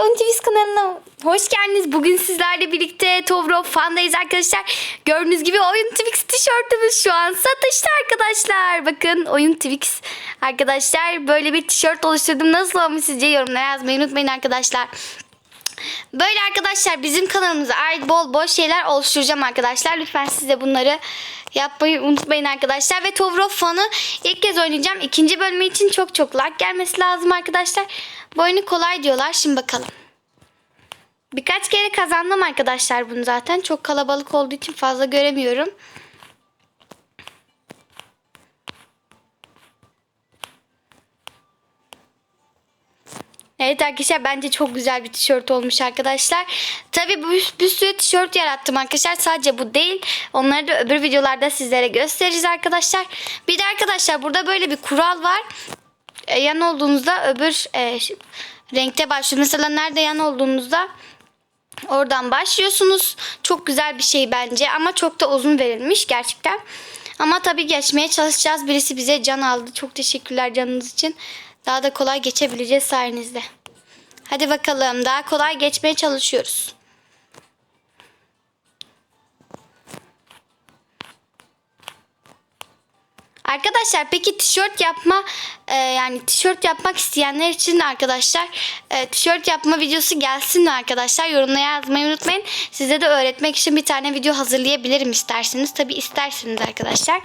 Oyun TV's kanalına hoş geldiniz. Bugün sizlerle birlikte Tovro Fan'dayız arkadaşlar. Gördüğünüz gibi Oyun Twix tişörtümüz şu an satışta arkadaşlar. Bakın Oyun Twix arkadaşlar böyle bir tişört oluşturdum. Nasıl olmuş sizce yorumlara yazmayı unutmayın arkadaşlar. Böyle arkadaşlar bizim kanalımıza ait bol bol şeyler oluşturacağım arkadaşlar. Lütfen siz de bunları yapmayı unutmayın arkadaşlar. Ve Tovro Fun'ı ilk kez oynayacağım. İkinci bölümü için çok çok like gelmesi lazım arkadaşlar. Bu kolay diyorlar. Şimdi bakalım. Birkaç kere kazandım arkadaşlar bunu zaten. Çok kalabalık olduğu için fazla göremiyorum. Evet arkadaşlar bence çok güzel bir tişört olmuş arkadaşlar. Tabii bir, bir sürü tişört yarattım arkadaşlar. Sadece bu değil. Onları da öbür videolarda sizlere göstereceğiz arkadaşlar. Bir de arkadaşlar burada böyle bir kural var. E, yan olduğunuzda öbür e, renkte başlıyor. Mesela nerede yan olduğunuzda oradan başlıyorsunuz. Çok güzel bir şey bence ama çok da uzun verilmiş gerçekten. Ama tabii geçmeye çalışacağız. Birisi bize can aldı. Çok teşekkürler canınız için. Daha da kolay geçebileceğiz sayenizde. Hadi bakalım daha kolay geçmeye çalışıyoruz. Arkadaşlar peki tişört yapma e, yani tişört yapmak isteyenler için arkadaşlar e, tişört yapma videosu gelsin mi arkadaşlar yorumlara yazmayı unutmayın. Size de öğretmek için bir tane video hazırlayabilirim isterseniz. Tabi isterseniz arkadaşlar.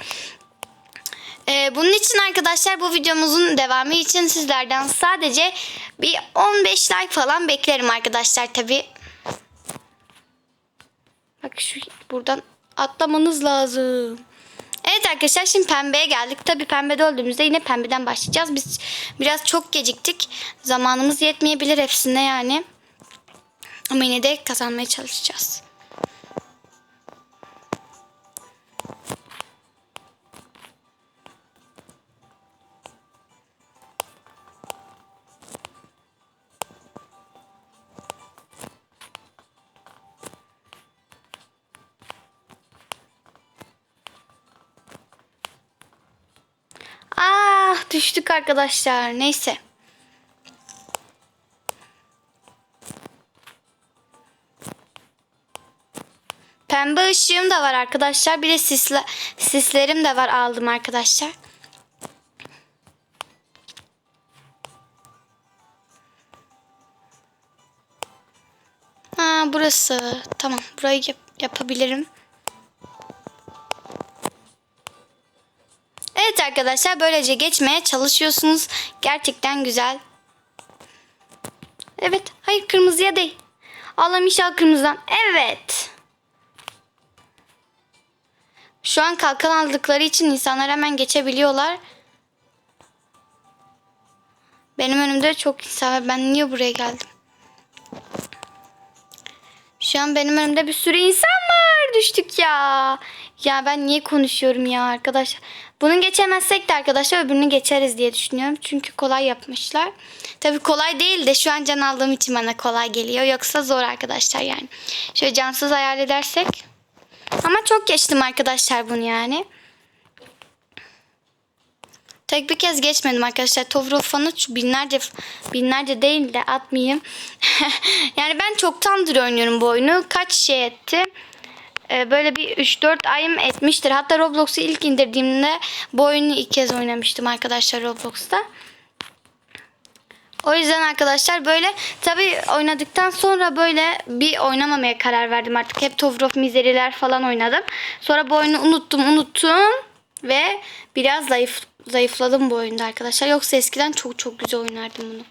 E, bunun için arkadaşlar bu videomuzun devamı için sizlerden sadece bir 15 like falan beklerim arkadaşlar tabi. Bak şu buradan atlamanız lazım. Arkadaşlar şimdi pembeye geldik. Tabii pembede olduğumuzda yine pembeden başlayacağız. Biz biraz çok geciktik. Zamanımız yetmeyebilir hepsine yani. Ama yine de kazanmaya çalışacağız. Düştük arkadaşlar. Neyse. Pembe ışığım da var arkadaşlar. Bir de sisle, sislerim de var aldım arkadaşlar. Ha burası. Tamam. Burayı yap- yapabilirim. Arkadaşlar böylece geçmeye çalışıyorsunuz. Gerçekten güzel. Evet. Hayır kırmızıya değil. Allah'ım inşallah kırmızıdan. Evet. Şu an kalkan aldıkları için insanlar hemen geçebiliyorlar. Benim önümde çok insan var. Ben niye buraya geldim? Şu an benim önümde bir sürü insan. Düştük ya. Ya ben niye konuşuyorum ya arkadaşlar. Bunu geçemezsek de arkadaşlar öbürünü geçeriz diye düşünüyorum. Çünkü kolay yapmışlar. Tabii kolay değil de şu an can aldığım için bana kolay geliyor. Yoksa zor arkadaşlar yani. Şöyle cansız ayar edersek. Ama çok geçtim arkadaşlar bunu yani. Tek bir kez geçmedim arkadaşlar. Tovrofan'ı binlerce binlerce değil de atmayayım. yani ben çoktandır oynuyorum bu oyunu. Kaç şey etti? Ee, böyle bir 3-4 ayım etmiştir. Hatta Roblox'u ilk indirdiğimde bu oyunu ilk kez oynamıştım arkadaşlar Roblox'ta. O yüzden arkadaşlar böyle tabi oynadıktan sonra böyle bir oynamamaya karar verdim artık. Hep Tower of Misery'ler falan oynadım. Sonra bu oyunu unuttum unuttum ve biraz zayıf zayıfladım bu oyunda arkadaşlar. Yoksa eskiden çok çok güzel oynardım bunu.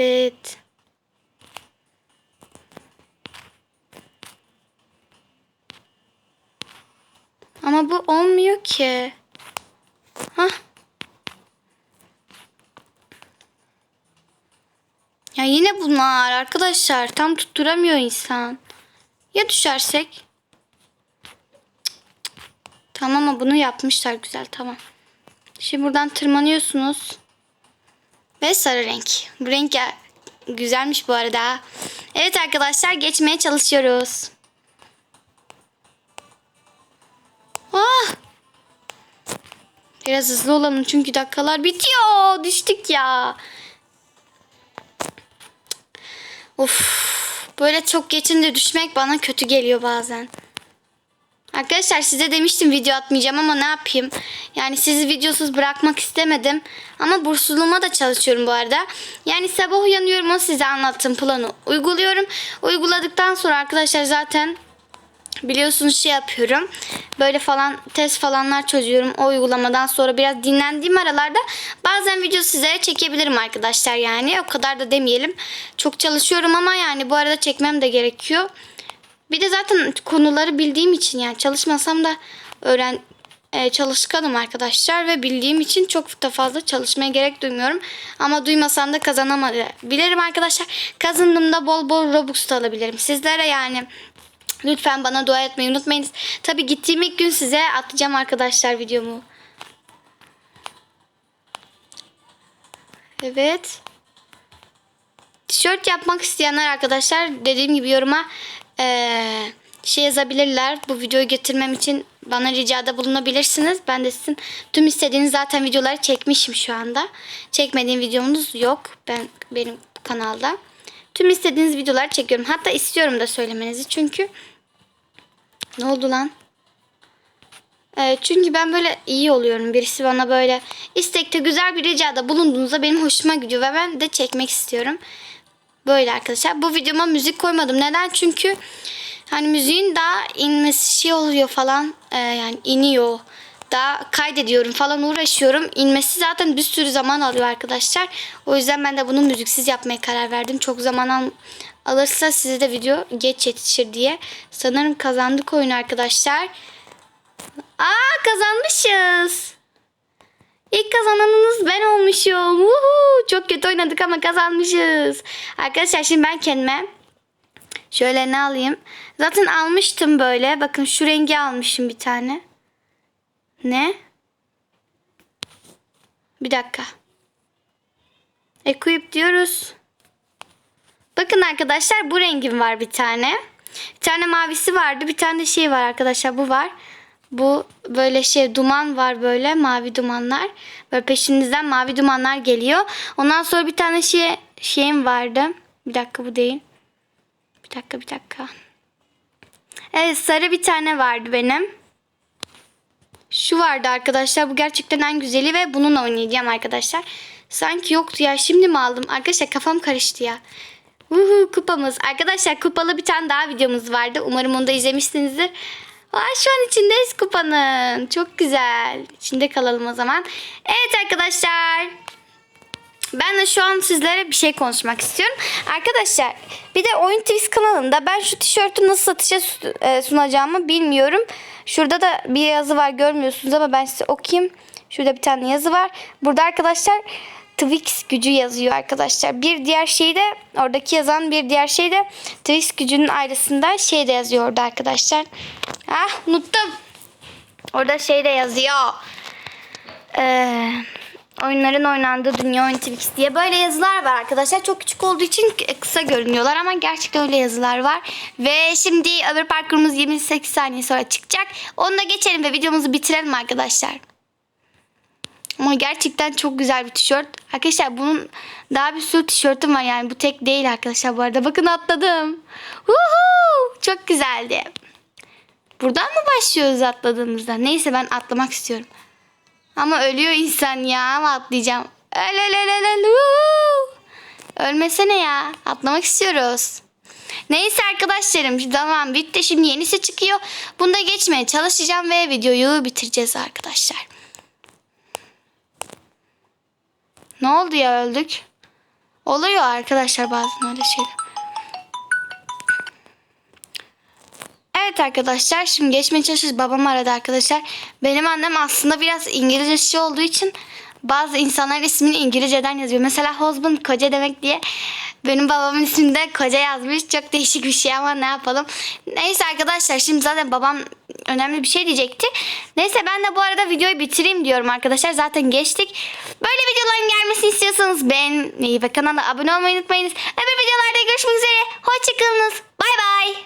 Evet. Ama bu olmuyor ki. Hah. Ya yine bunlar arkadaşlar. Tam tutturamıyor insan. Ya düşersek? Tamam ama bunu yapmışlar güzel tamam. Şimdi buradan tırmanıyorsunuz. Ve sarı renk. Bu renk güzelmiş bu arada. Evet arkadaşlar geçmeye çalışıyoruz. Ah! Biraz hızlı olalım çünkü dakikalar bitiyor. Düştük ya. Of. Böyle çok geçince düşmek bana kötü geliyor bazen. Arkadaşlar size demiştim video atmayacağım ama ne yapayım? Yani sizi videosuz bırakmak istemedim. Ama bursluğuma da çalışıyorum bu arada. Yani sabah uyanıyorum o size anlattığım planı uyguluyorum. Uyguladıktan sonra arkadaşlar zaten biliyorsunuz şey yapıyorum. Böyle falan test falanlar çözüyorum. O uygulamadan sonra biraz dinlendiğim aralarda bazen video sizlere çekebilirim arkadaşlar yani. O kadar da demeyelim. Çok çalışıyorum ama yani bu arada çekmem de gerekiyor. Bir de zaten konuları bildiğim için yani çalışmasam da öğren e, çalışkanım arkadaşlar ve bildiğim için çok da fazla çalışmaya gerek duymuyorum. Ama duymasam da kazanamayabilirim arkadaşlar. Kazandığımda bol bol Robux da alabilirim. Sizlere yani lütfen bana dua etmeyi unutmayınız. Tabi gittiğim ilk gün size atacağım arkadaşlar videomu. Evet. Tişört yapmak isteyenler arkadaşlar dediğim gibi yoruma eee, şey yazabilirler. Bu videoyu getirmem için bana ricada bulunabilirsiniz. Ben de sizin tüm istediğiniz zaten videoları çekmişim şu anda. Çekmediğim videomuz yok ben benim kanalda. Tüm istediğiniz videoları çekiyorum. Hatta istiyorum da söylemenizi çünkü ne oldu lan? Ee, çünkü ben böyle iyi oluyorum. Birisi bana böyle istekte güzel bir ricada bulunduğunuzda benim hoşuma gidiyor ve ben de çekmek istiyorum. Böyle arkadaşlar. Bu videoma müzik koymadım. Neden? Çünkü hani müziğin daha inmesi şey oluyor falan. Ee, yani iniyor. Daha kaydediyorum falan uğraşıyorum. İnmesi zaten bir sürü zaman alıyor arkadaşlar. O yüzden ben de bunu müziksiz yapmaya karar verdim. Çok zaman al alırsa size de video geç yetişir diye. Sanırım kazandık oyunu arkadaşlar. Aa kazanmışız. İlk kazananınız ben olmuşum. Woohoo! Çok kötü oynadık ama kazanmışız. Arkadaşlar şimdi ben kendime şöyle ne alayım? Zaten almıştım böyle. Bakın şu rengi almışım bir tane. Ne? Bir dakika. Equip diyoruz. Bakın arkadaşlar bu rengim var bir tane. Bir tane mavisi vardı. Bir tane şey var arkadaşlar. Bu var. Bu böyle şey duman var böyle mavi dumanlar. Böyle peşinizden mavi dumanlar geliyor. Ondan sonra bir tane şey şeyim vardı. Bir dakika bu değil. Bir dakika bir dakika. Evet sarı bir tane vardı benim. Şu vardı arkadaşlar. Bu gerçekten en güzeli ve bununla oynayacağım arkadaşlar. Sanki yoktu ya. Şimdi mi aldım? Arkadaşlar kafam karıştı ya. Uhu, kupamız. Arkadaşlar kupalı bir tane daha videomuz vardı. Umarım onu da izlemişsinizdir. Aa, şu an içindeyiz kupanın. Çok güzel. İçinde kalalım o zaman. Evet arkadaşlar. Ben de şu an sizlere bir şey konuşmak istiyorum. Arkadaşlar bir de Oyun Twist kanalında ben şu tişörtü nasıl satışa e, sunacağımı bilmiyorum. Şurada da bir yazı var görmüyorsunuz ama ben size okuyayım. Şurada bir tane yazı var. Burada arkadaşlar Twix gücü yazıyor arkadaşlar. Bir diğer şey de oradaki yazan bir diğer şey de Twix gücünün ayrısında şey de yazıyor orada arkadaşlar. Ah unuttum. Orada şey de yazıyor. Eee oyunların oynandığı Dünya Oyun Twix diye böyle yazılar var arkadaşlar. Çok küçük olduğu için kısa görünüyorlar ama gerçekten öyle yazılar var. Ve şimdi öbür parkurumuz 28 saniye sonra çıkacak. Onu da geçelim ve videomuzu bitirelim arkadaşlar. Ama gerçekten çok güzel bir tişört. Arkadaşlar bunun daha bir sürü tişörtüm var yani bu tek değil arkadaşlar bu arada. Bakın atladım. Woohoo! Çok güzeldi. Buradan mı başlıyoruz atladığımızda? Neyse ben atlamak istiyorum. Ama ölüyor insan ya ama atlayacağım. Öl! Ölmesene ya. Atlamak istiyoruz. Neyse arkadaşlarım tamam bitti şimdi yenisi çıkıyor. Bunda geçmeye çalışacağım ve videoyu bitireceğiz arkadaşlar. Ne oldu ya öldük? Oluyor arkadaşlar bazen öyle şeyler. Evet arkadaşlar şimdi geçmeye çalışıyoruz. Babam aradı arkadaşlar. Benim annem aslında biraz İngilizcesi olduğu için bazı insanların ismini İngilizceden yazıyor. Mesela husband koca demek diye benim babamın ismini de koca yazmış. Çok değişik bir şey ama ne yapalım. Neyse arkadaşlar şimdi zaten babam önemli bir şey diyecekti. Neyse ben de bu arada videoyu bitireyim diyorum arkadaşlar. Zaten geçtik. Böyle videoların gelmesini istiyorsanız beğenmeyi ve kanala abone olmayı unutmayınız. Öbür videolarda görüşmek üzere. Hoşçakalınız. Bay bay.